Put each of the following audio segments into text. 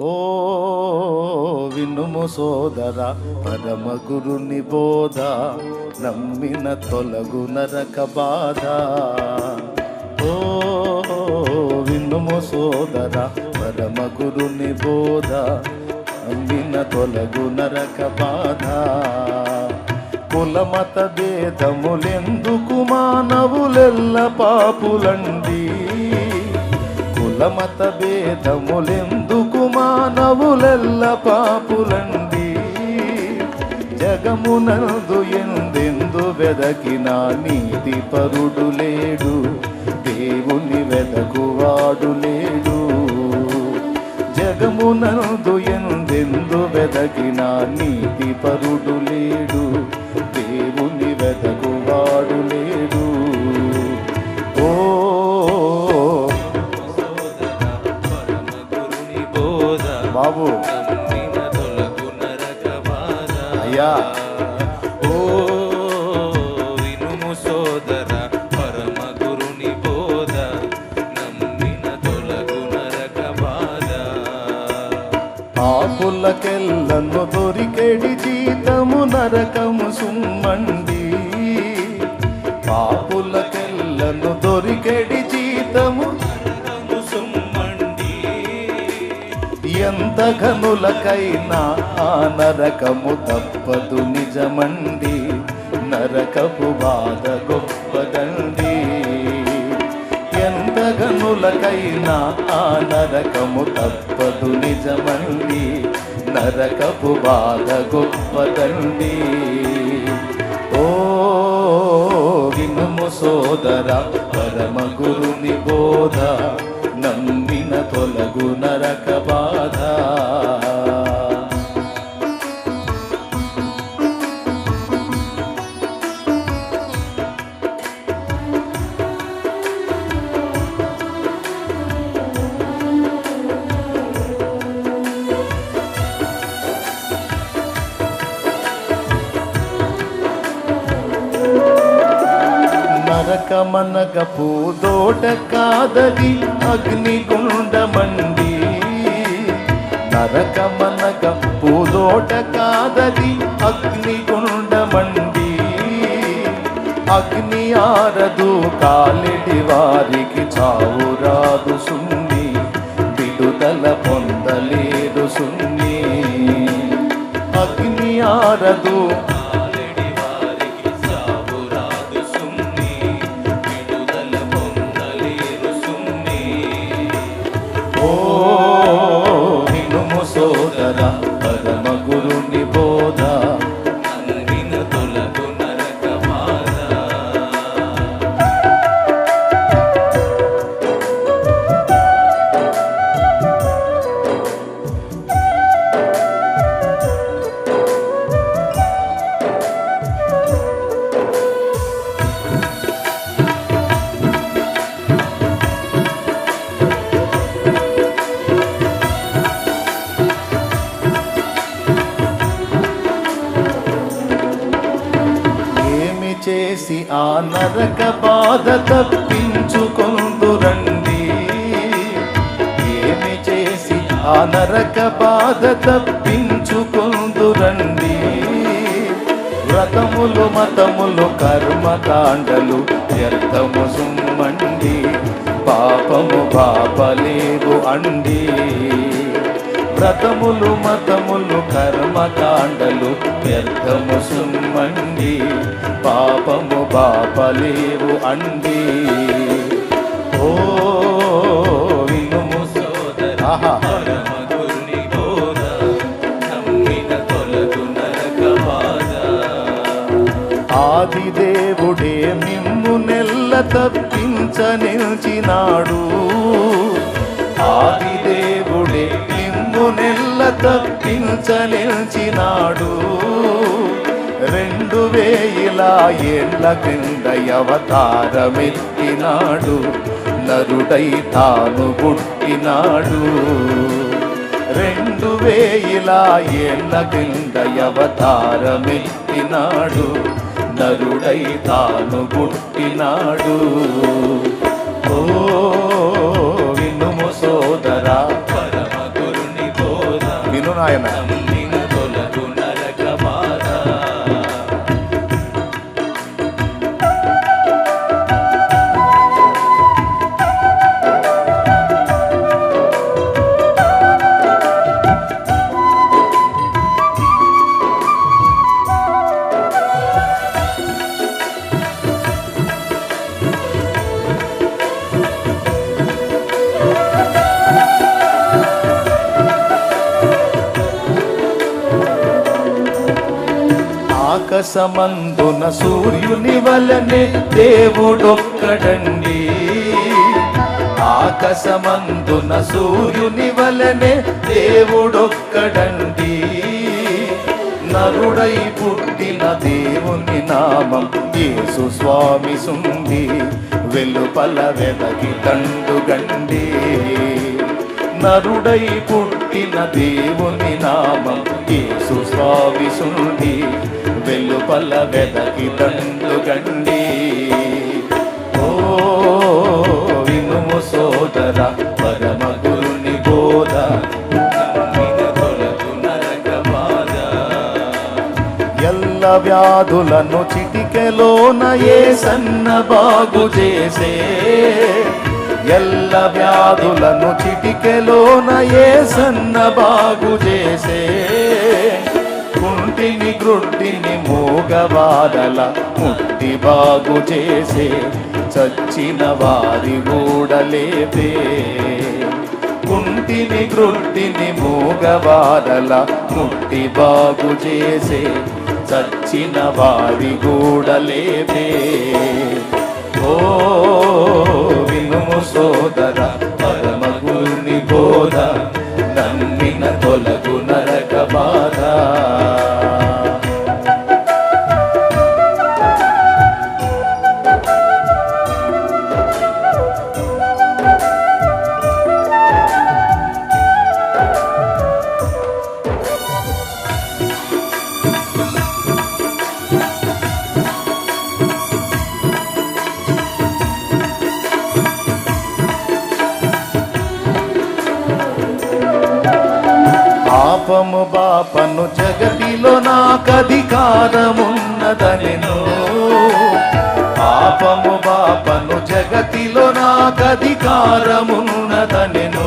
ఓ వినుము సోదర పరమ గురుని బోధ నమ్మిన తొలగు నరక బాధ. ఓ వినుము సోదర పరమ గురుని బోధ నమ్మిన తొలగు నరక బాధ. కులమత భేదములెందుకు మానవులెల్ల పాపులండి? కులమత భేదములెందు మానవులెల్ల పాపులండి. జగమునందు ఎందెందు వెదకిన నీతి పరుడు లేడు. దేవుని వెదకువాడు లేడు. జగమునందు ఎందెందు వెదకిన నీతి పరుడు లేడు. దేవుని వెదకు బాధ. అయ్యా ఓ వినుము సోదర పరమ గురుని బోధ నమ్మిన తొలగు నరక బాధ పాపులకెల్లను దొరికెడి జీతము నరకము సుమ్మండి ఎంత ఆ నరకము తప్పదు నిజమండి. నరకపు బాధ గొప్పదండి. ఎంత ఘనులకైనా ఆ నరకము తప్పదు నిజమండి. నరకపు బాధ గొప్పదండి. ఓ వినుము సోదర పరమ గురుని బోధ నమ్మిన తొలగు నరకమనగ పూదోట కాదది అగ్నిగుండమండి నరకమనగ పూదోట కాదది అగ్నిగుండమండి అగ్ని ఆరదు కాలిటి వారికి చావు రాదు సున్ని. విడుదల పొందలేరు సున్ని. అగ్ని ఆరదు సోదర నరక బాధ తప్పించుకొందురండి వ్రతములు మతములు కర్మకాండలు వ్యర్థము సుమ్మండి. పాపము పాపలేవు అండి. వ్రతములు మతములు కర్మకాండలు వ్యర్థము సుమ్మండి. పాపము పాపలేవు అండి. ఓ ఆది దేవుడే మిమ్ము నెల్ల తప్పించ తప్పించనిల్చినాడు ఆది దేవుడే మిమ్ము నెల్ల తప్పించ తప్పించనిల్చినాడు రెండు వేల ఏళ్ళ క్రింద అవతారమెత్తినాడు. నరుడై తాను పుట్టినాడు. రెండు వేల ఏళ్ళ క్రింద అవతారమెత్తినాడు. నరుడై తాను పుట్టినాడు. ఓ వినుము సోదరా పరమ గురుని బోధ. నాయన. ఆకాశమందున సూర్యుని వలనే దేవుడొక్కడండి. ఆకాశమందున సూర్యుని వలనే దేవుడొక్కడండి. నరుడై పుట్టిన దేవుని నామం యేసు స్వామి సుంది. వెలుపల వెదకి తండుగండి నరుడై పుట్టిన దేవుని నామం యేసు స్వామి సుంది వెలుపల వెదకి తండుగండి ఓ వినుము సోదర పరమ గురుని బోధ. ఎల్ల వ్యాధులను చిటికెలోన ఏ సన్న బాగు చేసే ఎల్ల వ్యాధులను చిటికెలోన ఏ సన్న బాగు చేసే? కుంటిని గ్రుడ్డిని మూగవారల ముట్టి బాగు చేసే. చచ్చిన వారి గూడలేపే కుంటిని గ్రుడ్డిని మూగవారల ముట్టి బాగు చేసే. చచ్చిన వారి గూడలేపే ఓ వినుము సోదర పరమ గురుని బోధ. పాపము బాపను జగతిలో నాకధికారమున్నదనెను. పాపము బాపను జగతిలో నాకధికారమున్నదనెను.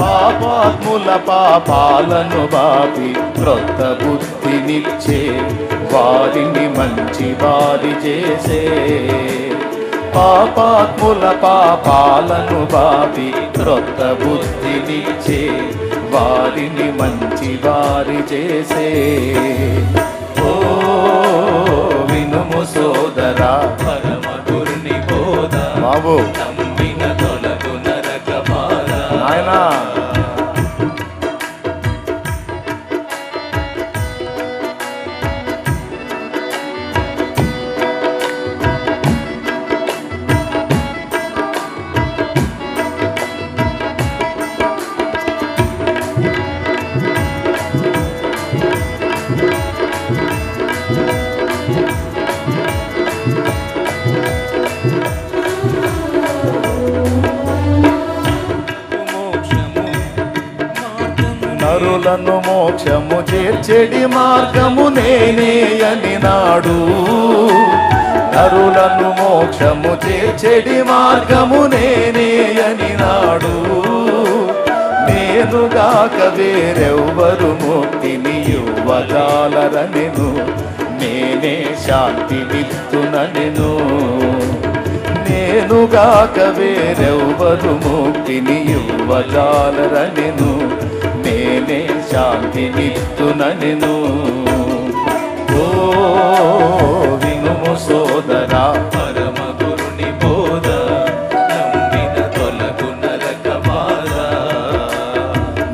పాపాత్ముల పాపాలను బాపి క్రొత్త బుద్ధినిచ్చే వారిని మంచి వారి చేసే. పాపాత్ముల పాపాలను బాపి క్రొత్త బుద్ధినిచ్చే వారిని మంచి వారి చేసే. ఓ వినుము సోదరా పరమ గురుని బోధ బాబు నరులను మోక్షము చేర్చెడి మార్గము నేనే అని నాడు. నరులను మోక్షము చేర్చెడి మార్గము నేనే అని నాడు. నేనుగాక వేరెవ్వరు ముక్తిని యువజాలరనెను నేనే శాంతి విత్తుననెను నేనుగాక వేరెవ్వరు ముక్తిని యువజాలరనెను శాంతి విత్తుననెను ఓ వినుము సోదరా పరమ గురుని బోధ నమ్మిన తొలగు నరక బాధ.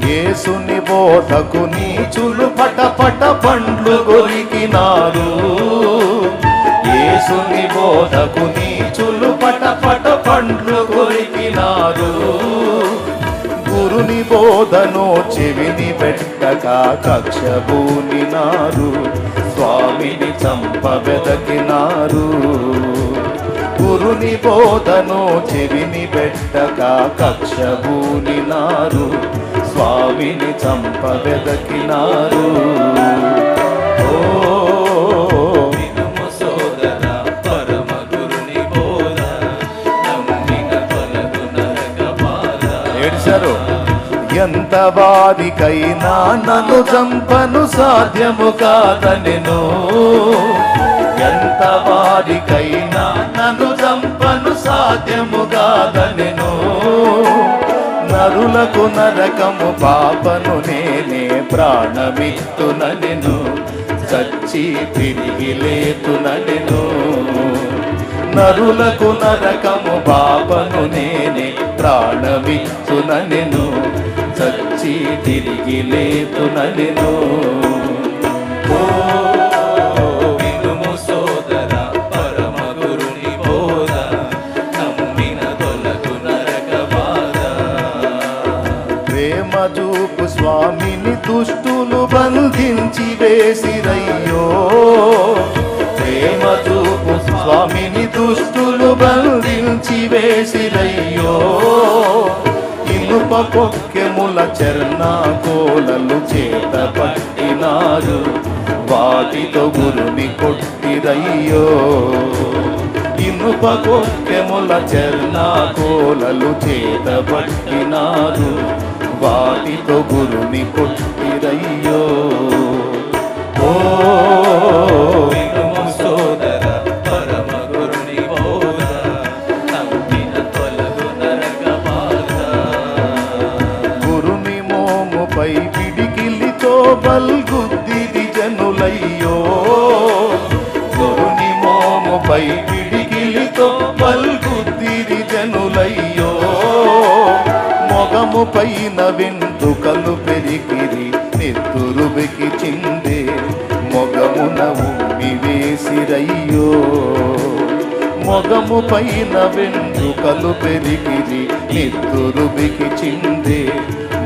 యేసుని బోధకు నీచులు పట పట పండ్లు గొరికినారు. యేసుని బోధకు నీచులు పట పట పండ్లు కొరికినారు గురుని చెవిని పెట్టక కక్ష బూనినారు స్వామిని చంప వెదకినారు. గురుని బోధను చెవిని పెట్టక కక్ష బూనినారు స్వామి గురువిని చంపవెదకినారు ఓ వినుము ఎంత వారికైనా నన్ను చంపను సాధ్యము కాదనెను. ఎంత వారికైనా నన్ను చంపను సాధ్యము కాదనెను. నరులకు నరకము పాపను నేనే ప్రాణమిత్తుననెను. చచ్చి తిరిగి లేతునెను నరులకు నరకము పాపను నేనే ప్రాణమిత్తుననెను. చచ్చి తిరిగి లేతుననెను ఓ చూపు స్వామిని దుష్టులు బంధించి వేసిరయ్యో. ప్రేమ చూపు స్వామిని దుష్టులు బంధించి వేసిరయ్యో. కొక్కెముల పొక్కెముల చేత పట్టినారు. వాటితో గురుని కొట్టిరయ్యో. ఇనుప కొక్కెముల చర్ణాకోలలు చేత పట్టినారు. వాటితో గురుని కొట్టిరయ్యో. ఓ మొగము పైన వెంట్రుకలు పెరిగిరి నెత్తురుబికి చిందే మొగమున ఉమ్మి వేసిరయ్యో. మొగము పైన వెంట్రుకలు పెరిగిరి నెత్తురుబికి చిందే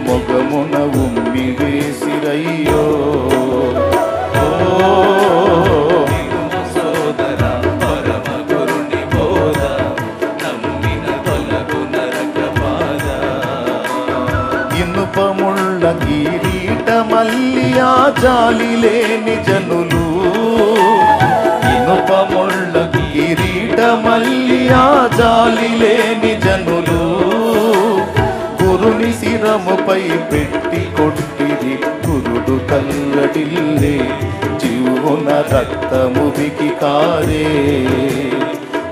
మొగమున ఉమ్మి వేసిరయ్యో. ఓ జాలి లేని జనులు. ఇనుపముళ్ళ కిరీట మల్లి ఆ జాలి లేని జనులు. గురుని శిరముపై పెట్టి కొట్టిరి గురుడు కల్లడిల్లే. జీవున రక్తము బికి కారే.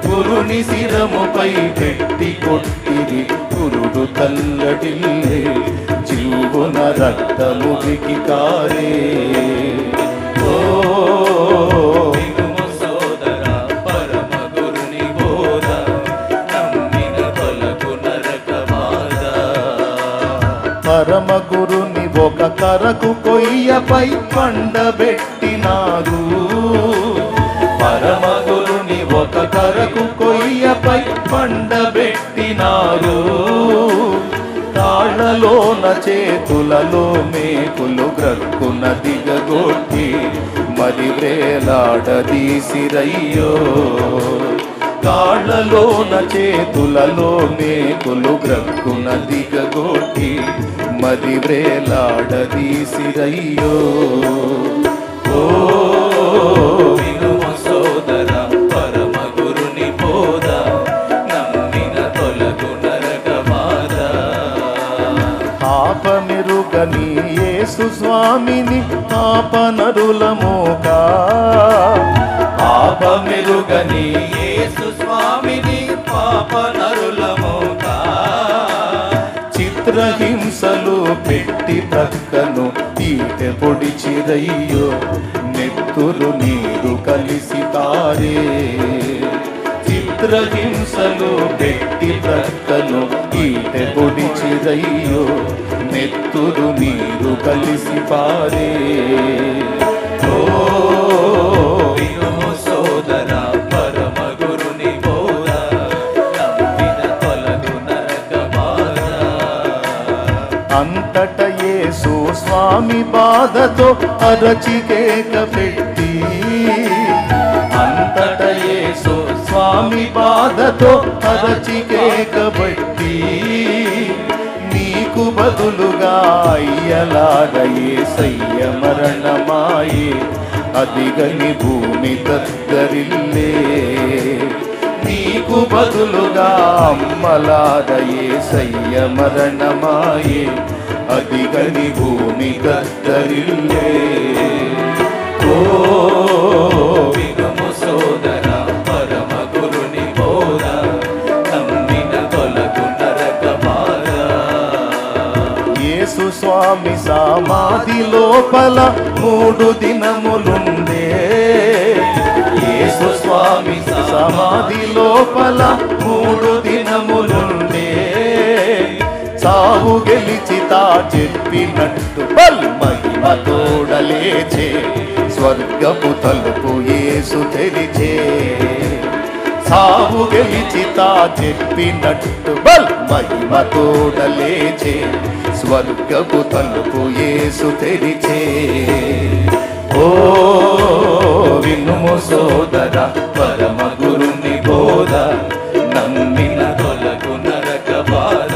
గురుని శిరముపై పెట్టి కొట్టిరి గురుడు తల్లడిల్లే జీవున రక్తము కారే ఓ పరమ గురుని బోధ పరమ గురుని ఒక కరకు కొయ్యపై పండబెట్టినారు పరమ గురుని ఒక కరకు కొయ్యపై పండబెట్టినారు తాళ్ళలోన చేతులలో మేకులు గ్రక్కున దిగగొట్టి మరి వేలాడదీసిరయ్యో కాళ్ళలోన చేతులలో మేకులు గ్రక్కున దిగగొట్టి మరి వేలాడదీసిరయ్యో ఓ పాపమెరుగని యేసు స్వామిని పాపనరులమోకా పాపమెరుగని యేసు స్వామిని పాప నరులమోక చిత్రహింసలు పెట్టి ప్రక్కను ఈట పొడిచిరయ్యో నెత్తురు నీరు కలిసి తారే చిత్రహింసలు పెట్టి ప్రక్కను ఈట పొడిచిరయ్యో నెత్తురు నీరు కలిసి పారే. ఓ వినుము సోదర అంతట యేసు స్వామి బాధతో అరచికేక పెట్టి స్వామి బాధతో అరచికేకబట్టి నీకు నీకు బదులుగా అయ్యలాడయే సయ్య మరణమాయే? అదిగని భూమి తద్దరిల్లే నీకు బదులుగా అమ్మలాడయే సయ్య మరణమాయే? అదిగని భూమి తద్దరిల్లే ఓ స్వామి సమాధి లోపల మూడు దినములుండే. యేసు స్వామి సమాధి లోపల మూడు దినములుండే. సాగు గెలిచి తా చెప్పినట్టు మహిమ తోడలేచే. స్వర్గపు తలుపు యేసు తెలిచే సాగు గెలిచి తా చెప్పినట్టు బల్ మహిమ తోడలేచే స్వర్గపు తలుపు యేసు తెరిచే. ఓ వినుము సోదర పరమ గురుని బోధ నమ్మిన తొలగు నరక బాధ.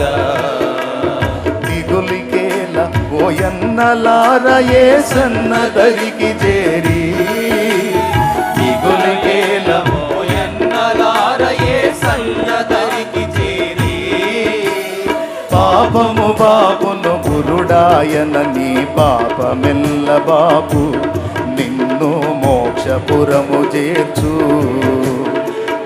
దిగులికేల ఓయన్నలార ఏ సన్నదరికి చేరి బాబును గురుడాయన నీ పాపమెల్ల బాబు నిన్ను మోక్షపురము చేర్చు.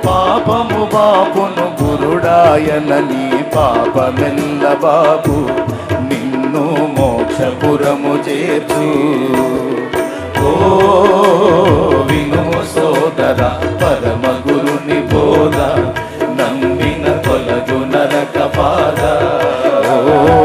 పాపము బాబును గురుడాయన నీ పాపమెల్ల బాబు నిన్ను మోక్షపురము చేర్చు. ఓ విను సోదర పరమ గురుని బోధ నమ్మిన తొలగు నరక బాధ వినుము